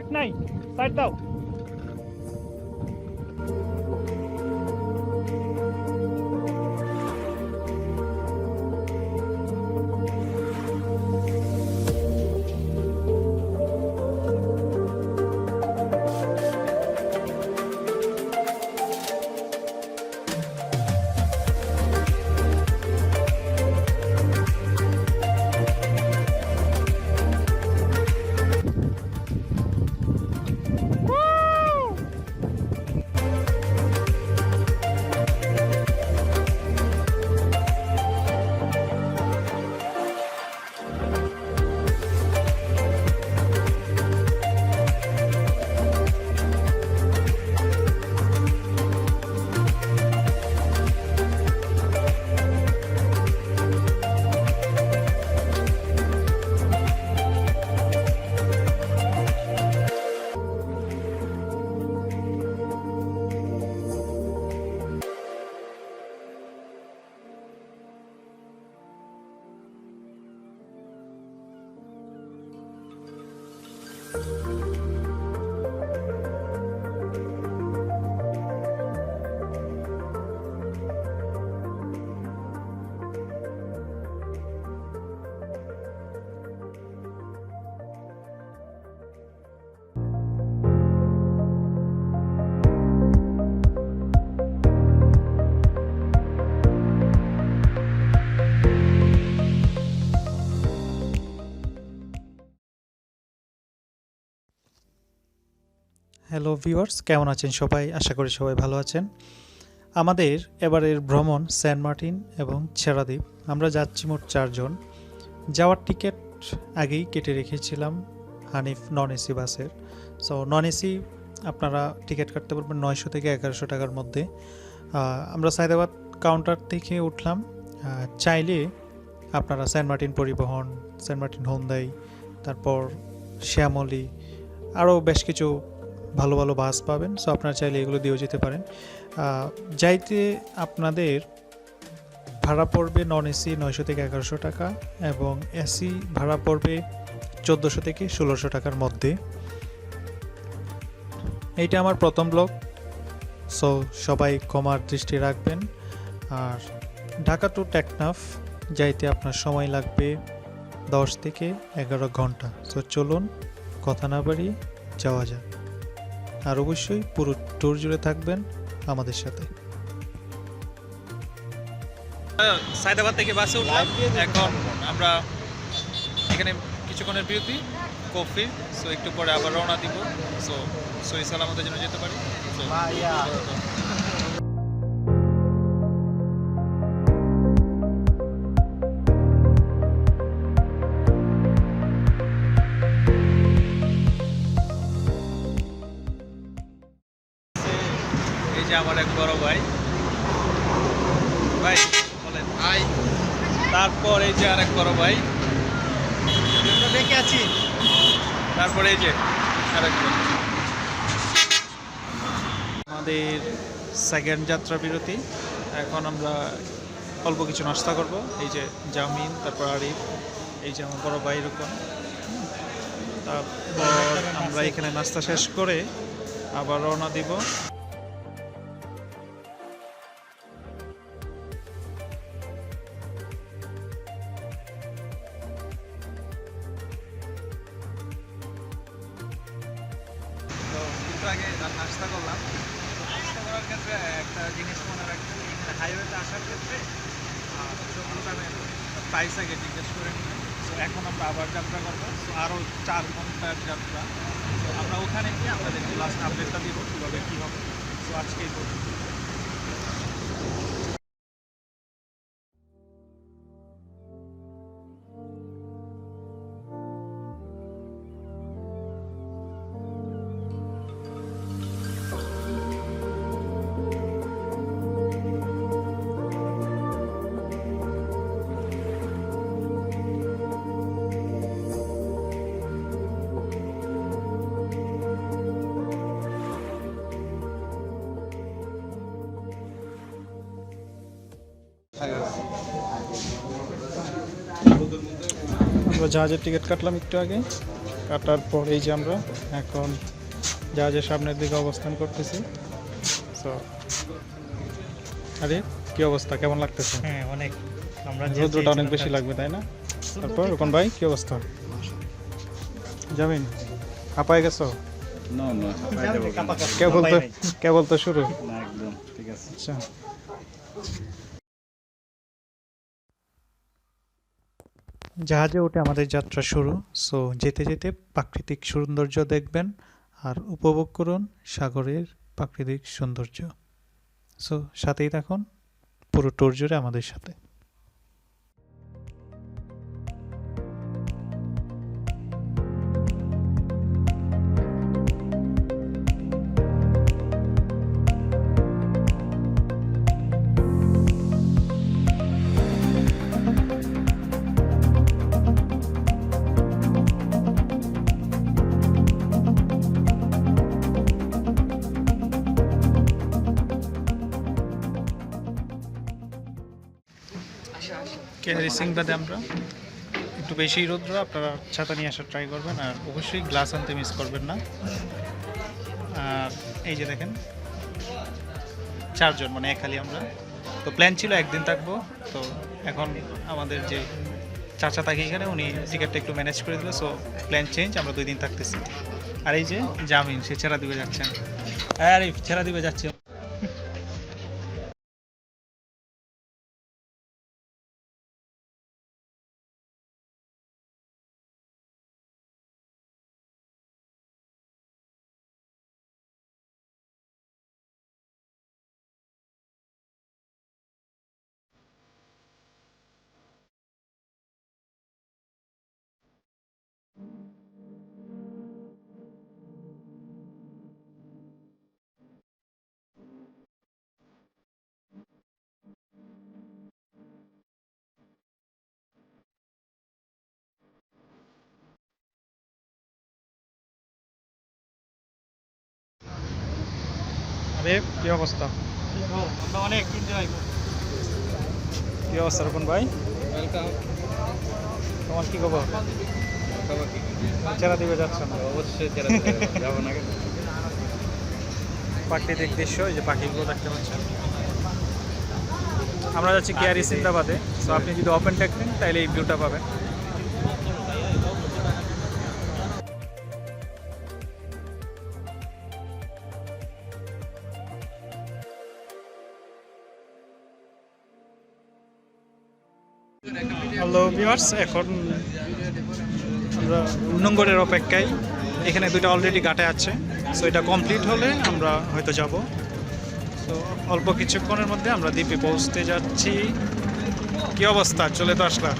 Back নাই side দাও hello viewers কেমন আছেন সবাই? আশা করি সবাই ভালো আছেন। আমাদের এবারের ভ্রমণ সেন্ট মার্টিন এবং ছেড়াদ্বীপ আমরা যাচ্ছি মোট চারজন। যাওয়ার টিকিট আগেই কেটে রেখেছিলাম হানিফ নন এসি বাসের। সো নন এসি আপনারা টিকিট কাটতে পারবেন নয়শো থেকে এগারোশো টাকার মধ্যে। আমরা সায়দাবাদ কাউন্টার থেকে উঠলাম। চাইলে আপনারা সেন্ট মার্টিন পরিবহন, সেন্ট মার্টিন হোন্দাই, তারপর শ্যামলী, আরও বেশ কিছু ভালো ভালো বাস পাবেন সো আপনারা চাইলে এগুলো দিয়েও যেতে পারেন। যাইতে আপনাদের ভাড়া পড়বে নন এসি নয়শো থেকে এগারোশো টাকা এবং এসি ভাড়া পড়বে চোদ্দোশো থেকে ষোলোশো টাকার মধ্যে। এইটা আমার প্রথম ব্লগ সো সবাই কমার দৃষ্টি রাখবেন। আর ঢাকা টু টেকনাফ যাইতে আপনার সময় লাগবে দশ থেকে এগারো ঘণ্টা। সো চলুন, কথা না বাড়িয়ে যাওয়া যাক। আর অবশ্যই পুরো ট্যুর জুড়ে থাকবেন আমাদের সাথে। সায়দাবাদ থেকে বাসে উঠলাম। এখন আমরা এখানে কিছুক্ষণের বিরতি কফি সো একটু পরে আবার রওনা দিব। সো সই সালামতের জন্য যেতে পারি। So, যে আমার এক বড় ভাই। ভাই বলেন। ভাই। তারপর এই যে আরেক বড় ভাই। দেখে আছি। তারপরে এই যে আরেক। আমাদের সেকেন্ড যাত্রা বিরতি। এখন আমরা অল্প কিছু নাস্তা করব। এই যে জামিন তারপর আরিফ এই যে আমার বড় ভাই এরকম তারপর আমরা এখানে নাস্তা শেষ করে আবার রওনা দিব। আগে নাস্তা করলাম। নাস্তা করার ক্ষেত্রে একটা জিনিস মনে রাখবেন, এখানে হাইওয়েতে আসার ক্ষেত্রে পাইসাকে আগে জিজ্ঞেস করে নিলাম তো এখন আমরা আবার যাত্রা করব। তো আরও চার ঘণ্টার যাত্রা। তো আমরা ওখানে গিয়ে আপনাদেরকে লাস্ট আপডেটটা দিব, কীভাবে কী হবে। তো আজকেই পর্যন্ত। আমরা জাহাজের টিকিট কাটলাম একটু আগে। কাটার পর এই যে আমরা এখন জাহাজের সামনের দিকে অবস্থান করতেছি। সো আরে কি অবস্থা? কেমন লাগতেছে? হ্যাঁ অনেক। আমরা রৌদ্রটা অনেক বেশি লাগবে তাই না? তারপর রকম ভাই কি অবস্থা? জামিন হাঁপায় গেছো? কেবল তো পাই কেবল তো শুরু। না একদম ঠিক আছে। আচ্ছা। জাহাজে উঠে আমাদের যাত্রা শুরু। সো যেতে যেতে প্রাকৃতিক সৌন্দর্য দেখবেন আর উপভোগ করুন সাগরের প্রাকৃতিক সৌন্দর্য। সো সাথেই থাকুন, পুরো ট্যুর জুড়ে আমাদের সাথে। ক্যারি সিং বাদে আমরা। একটু বেশি রৌদ্র, আপনারা ছাতা নিয়ে আসার ট্রাই করবেন, আর অবশ্যই গ্লাস আনতে মিস করবেন না। আর এই যে দেখেন, চারজন মানে খালি আমরা। তো প্ল্যান ছিল একদিন থাকব, তো এখন আমাদের যে চাচা থাকে এখানে, উনি টিকিটটা একটু ম্যানেজ করে দিল সো প্ল্যান চেঞ্জ আমরা দুই দিন থাকতেছি। আর এই যে জামিন, সে ছেড়া দিবে যাচ্ছেন আরে, ছেড়া দিবে যাচ্ছে। আরে কি অবস্থা? অনেক কি অবস্থা রকম ভাই? তোমার কি খবর? চেরা দিবে যাচ্ছ না? অবশ্যই যাব। না প্রাকৃতিক দৃশ্য এই যে পাখিগুলো দেখতে পাচ্ছেন। আমরা যাচ্ছি কেয়ারি সিন্দাবাদে। সো আপনি যদি ওপেন নেন তাহলে এই ভিউটা পাবেন। হ্যালো ভিউয়ার্স এখন আমরা নোঙ্গরের অপেক্ষায়। এখানে দুইটা অলরেডি গাটে আছে। সো এটা কমপ্লিট হলে আমরা হয়তো যাব। তো অল্প কিছুক্ষণের মধ্যে আমরা দ্বীপে পৌঁছতে যাচ্ছি। কি অবস্থা? চলে তো আসলাম।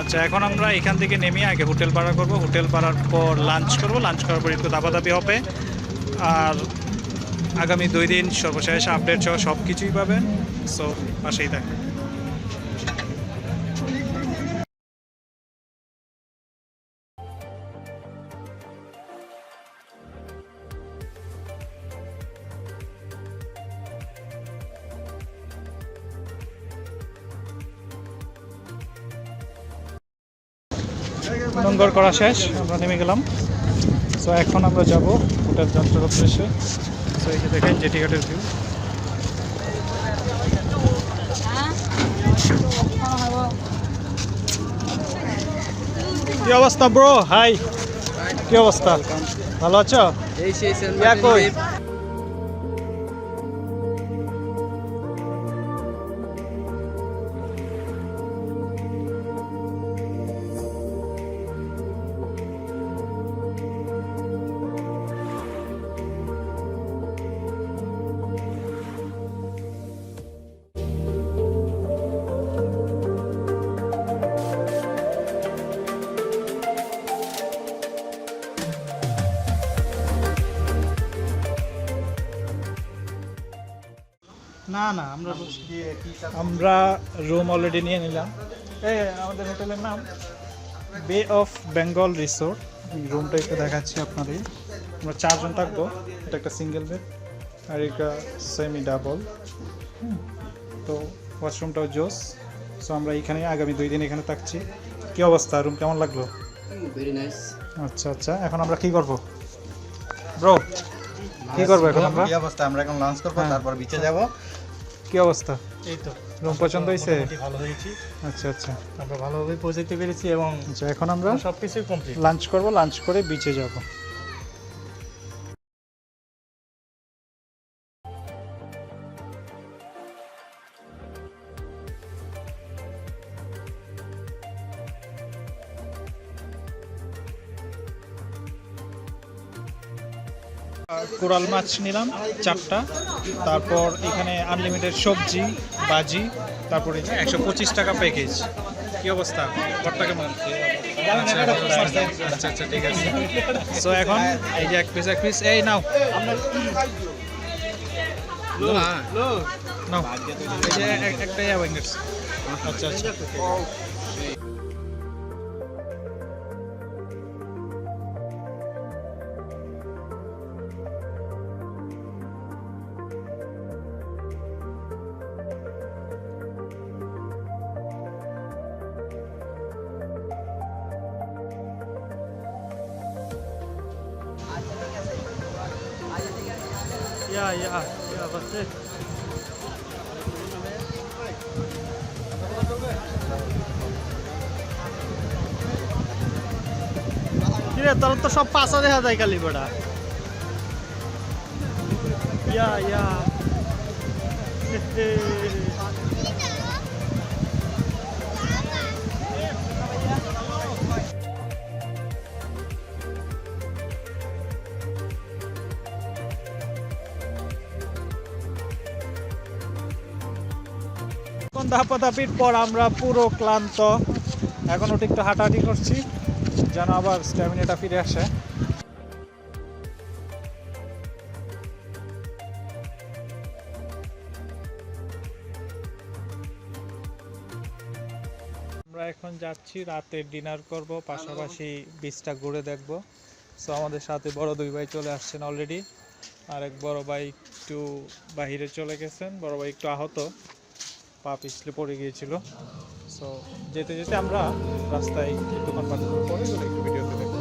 আচ্ছা এখন আমরা এখান থেকে নেমে আগে হোটেল ভাড়া করব। হোটেল ভাড়ার পর লাঞ্চ করব। লাঞ্চ করার পর একটু দাবাদাবি হবে। আর আগামী দুই দিন সর্বশেষ আপডেট সহ সব কিছুই পাবেন। সো পাশেই থাকবেন নোংর করা শেষ, আমরা নেমে গেলাম। সো এখন আমরা যাব হোটেল যাত্রার উদ্দেশ্যে সো এই যে দেখেন জেটি ঘাটের ভিউ কি অবস্থা ব্রো হাই কি অবস্থা? ভালো আছো? কই? না না আমরা আমরা রুম অলরেডি নিয়ে নিলাম। এই আমাদের হোটেলের নাম বে অফ বেঙ্গল রিসোর্ট রুমটা একটু দেখাচ্ছি আপনাদের। আমরা চারজন থাকব। এটা একটা সিঙ্গেল বেড আর এটা সেমি ডাবল তো ওয়াশরুমটাও জোস। সো আমরা এখানে আগামী দুই দিন এখানে থাকছি। কি অবস্থা? রুম কেমন লাগল? ভেরি নাইস আচ্ছা আচ্ছা। এখন আমরা কি করব? ব্রো কি করব এখন আমরা? কি অবস্থা? আমরা এখন লঞ্চ করব হ্যাঁ। তারপর বিচে যাব। কি অবস্থা? এই তো। রুম পছন্দ হয়েছে? ভালো হয়েছি। আচ্ছা আচ্ছা। আমরা ভালোভাবে পৌঁছাতে পেরেছি এবং আচ্ছা এখন আমরা সব কিছুই কমপ্লিট লাঞ্চ করব লাঞ্চ করে বিচে যাব। কোরাল মাছ নিলাম চারটা। তারপর এখানে আনলিমিটেড সবজি বাজি তারপরে একশো পঁচিশ টাকা প্যাকেজ কি অবস্থা? ঘরটা কেমন? আচ্ছা আচ্ছা ঠিক আছে। সো এখন এই যে এক পিস এক পিস এই নাও। নাও। এই যে এক- একটাই আচ্ছা আচ্ছা। Ja, yeah, yeah, that's it. কিরে তোর তো সব পাশা দেখা যায় খালি বেড়া ইয়া ইয়া ধাপাধাপির পর আমরা পুরো ক্লান্ত। এখন ওটা একটু হাঁটাহাঁটি করছি, যেন আবার স্ট্যামিনাটা ফিরে আসে। আমরা এখন যাচ্ছি, রাতে ডিনার করব, পাশাপাশি বিচটা ঘুরে দেখব। সো আমাদের সাথে বড় দুই ভাই চলে আসছেন অলরেডি আর এক বড় ভাই একটু বাহিরে চলে গেছেন, বড় ভাই একটু আহত। পা পিছলে পড়ে গিয়েছিল। সো যেতে যেতে আমরা রাস্তায় দোকানপাট পরে একটু ভিডিওতে দেখব